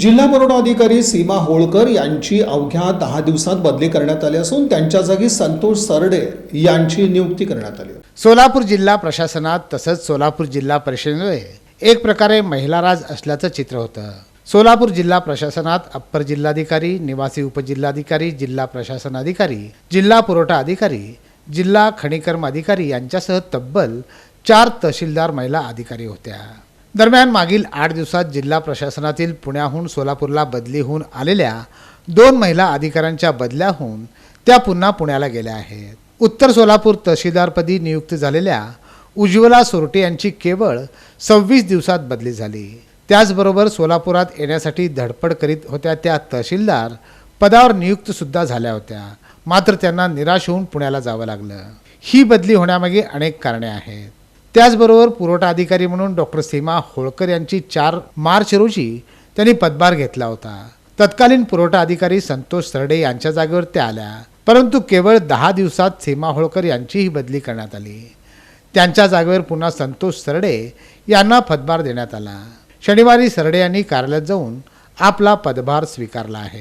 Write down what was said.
जिल्हा पुरवठा अधिकारी सीमा होळकर यांची अवघ्या दहा दिवसात बदली करण्यात आली असून त्यांच्या जागी संतोष सरडे यांची नियुक्ती करण्यात आली. सोलापूर जिल्हा प्रशासनात तसंच सोलापूर जिल्हा परिषदेमध्ये एक प्रकारे महिला राज असल्याचं चित्र होतं. सोलापूर जिल्हा प्रशासनात अप्पर जिल्हाधिकारी निवासी उपजिल्हाधिकारी जिल्हा प्रशासन अधिकारी जिल्हा पुरवठा अधिकारी जिल्हा खनिकर्म अधिकारी यांच्यासह तब्बल चार तहसीलदार महिला अधिकारी होत्या. दरम्यान मागील आठ दिवसात जिल्हा प्रशासनातील पुण्याहून सोलापूरला बदली होऊन आलेल्या दोन महिला अधिकाऱ्यांच्या बदल्या होऊन त्या पुन्हा पुण्याला गेल्या आहेत. उत्तर सोलापूर तहसीलदारपदी नियुक्त झालेल्या उज्ज्वला सोरटे यांची केवळ सव्वीस दिवसात बदली झाली. त्याचबरोबर सोलापुरात येण्यासाठी धडपड करीत होत्या त्या तहसीलदार पदावर नियुक्त सुद्धा झाल्या होत्या. मात्र त्यांना निराश होऊन पुण्याला जावं लागलं. ही बदली होण्यामागे अनेक कारणे आहेत. त्याचबरोबर पुरवठा अधिकारी म्हणून डॉक्टर सीमा होळकर यांची चार मार्च रोजी त्यांनी पदभार घेतला होता. तत्कालीन पुरवठा अधिकारी संतोष सरडे यांच्या जागेवर त्या आल्या. परंतु केवळ दहा दिवसात सीमा होळकर यांचीही बदली करण्यात आली. त्यांच्या जागेवर पुन्हा संतोष सरडे यांना पदभार देण्यात आला. शनिवारी सरडे यांनी कार्यालयात जाऊन आपला पदभार स्वीकारला आहे.